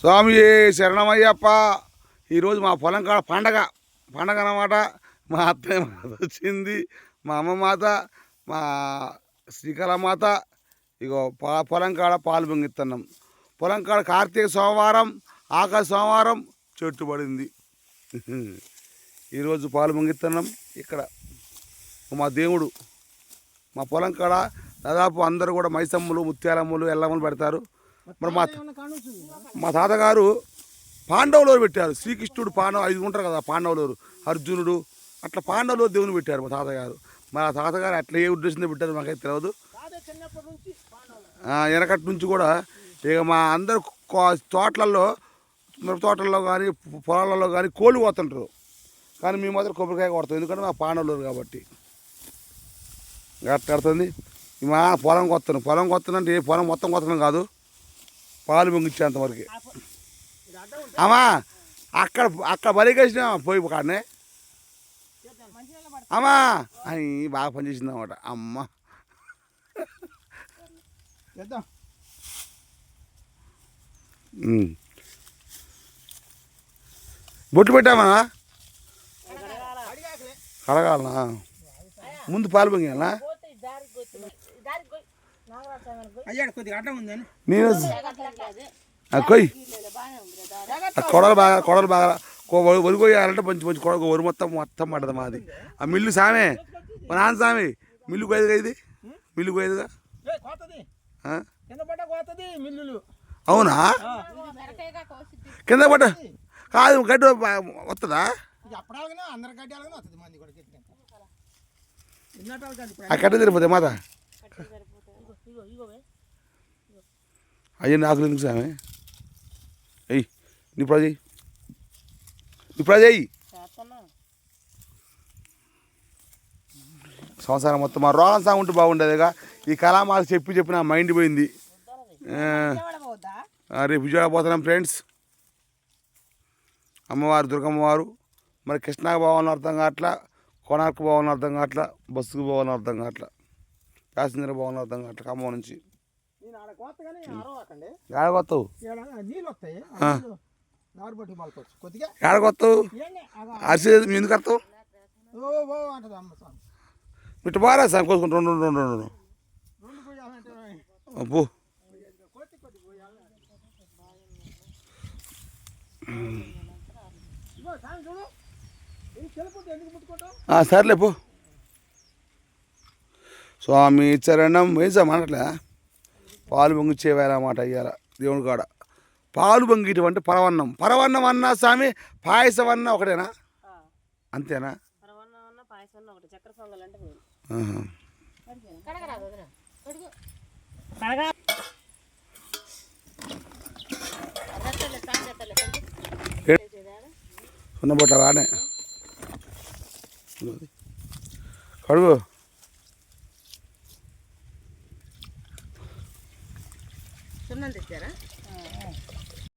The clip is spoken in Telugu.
స్వామి శరణమయ్యప్ప. ఈరోజు మా పొలం కాడ పండగ. పండగ అన్నమాట. మా అత్తయ్య మాత వచ్చింది మా అమ్మ మాత మా శ్రీకళ మాత. ఇగో పా పొలం కాడ పాలు పొంగిస్తున్నాం పొలం కాడ కార్తీక సోమవారం ఆకాశ సోమవారం చెట్టు పడింది. ఈరోజు పాలు పొంగిస్తున్నాం ఇక్కడ. మా దేవుడు మా పొలం కాడ దాదాపు అందరూ కూడా మైసమ్మలు ముత్యాలమ్మలు ఎల్లమ్మలు పెడతారు. మరి మా మా తాతగారు పాండవులు పెట్టారు. శ్రీకృష్ణుడు పాండవ ఐదు ఉంటారు కదా పాండవులు అర్జునుడు అట్లా పాండవులు దేవుని పెట్టారు మా తాతగారు. మా తాతగారు అట్లా ఏ ఉద్దేశంతో పెట్టారు మాకైతే తెలియదు వెనకటి నుంచి కూడా ఇక మా అందరు తోటలలో మిరప తోటల్లో కానీ పొలాలలో కానీ కోళ్ళు పోతుంటారు కానీ మేము మాత్రం కొబ్బరికాయ కొడతాం. ఎందుకంటే మా పాండవులూరు కాబట్టి. అట్లా కడుతుంది మా పొలం కొత్తను. పొలం కొత్తనంటే ఏ పొలం మొత్తం కొత్తనం కాదు. పాలు పొంగిచ్చేంత వరకు. అమ్మా అక్కడ అక్కడ బలికేసిన పోయి కాడనే. అమ్మా అని బాగా పనిచేసింది అనమాట అమ్మ. బొట్టు పెట్టామా? కడగాలనా? ముందు పాలు పొంగినా నేను ఆ, కొయ్. ఆ కొడలు బాగా కొడలు బాగా వరి కొయ్యాలంటే మంచి మంచి కొడ వరి మొత్తం మొత్తం పడదు మాది. ఆ మిల్లు సామే. మా నాన్న సామి. మిల్లు కోయదుగా ఇది? మిల్లు కోయదుగా ఏ, కోతది. ఆ? కింద పడ్డ కోతది మిల్లులు. అవునా. కింద పడ్డ కాదు గడ్డి వస్తుందా ఆ కట్ట తిరిగిపోతే మాత. అయ్యి నాకు ఎందుకు సామె? ఎయ్ నీ ప్రజ నీ ప్రజ సంవత్సరం మొత్తం మా రోగం సాంగ్ ఉంటే బాగుండేదిగా ఈ కళామాలు చెప్పి చెప్పి నా మైండ్ పోయింది. రేపు విజయవాడ పోతున్నాం ఫ్రెండ్స్. అమ్మవారు దుర్గమ్మవారు. మరి కృష్ణాకి పోవాలని అర్థం కావట్లా? కోనార్కు పోవాలని అర్థం కావట్లా? బస్సుకు పోవాలని అర్థం కావట్లా? ప్యాసింజర్ పోవాలని అర్థం కావట్లా. ఖమ్మం నుంచి. అరిసి ఎందుకు స్వామి. ఇటు బారా సార్ కోసుకుంటు రెండు రెండు రెండు రెండు. రెండు పోయాలంటే అబ్బో కొద్ది కొద్ది పోయాలి ఇగో స్వామి చూడు ఇది చెలుపుట్టు ఎందుకు ముట్టుకుంటావు ఆ, సర్లే పో స్వామి చరణం వేసాం అనట్లే పాలు వేళమాట అయ్యాల దేవుని కాడ. పాలు పొంగిటం అంటే పరవన్నం. పరవన్నం అన్నా స్వామి పాయసం అన్నా ఒకటేనా అంతేనా? పరమాన్నం అన్న పాయసం சுண்ணாந்து தரேன்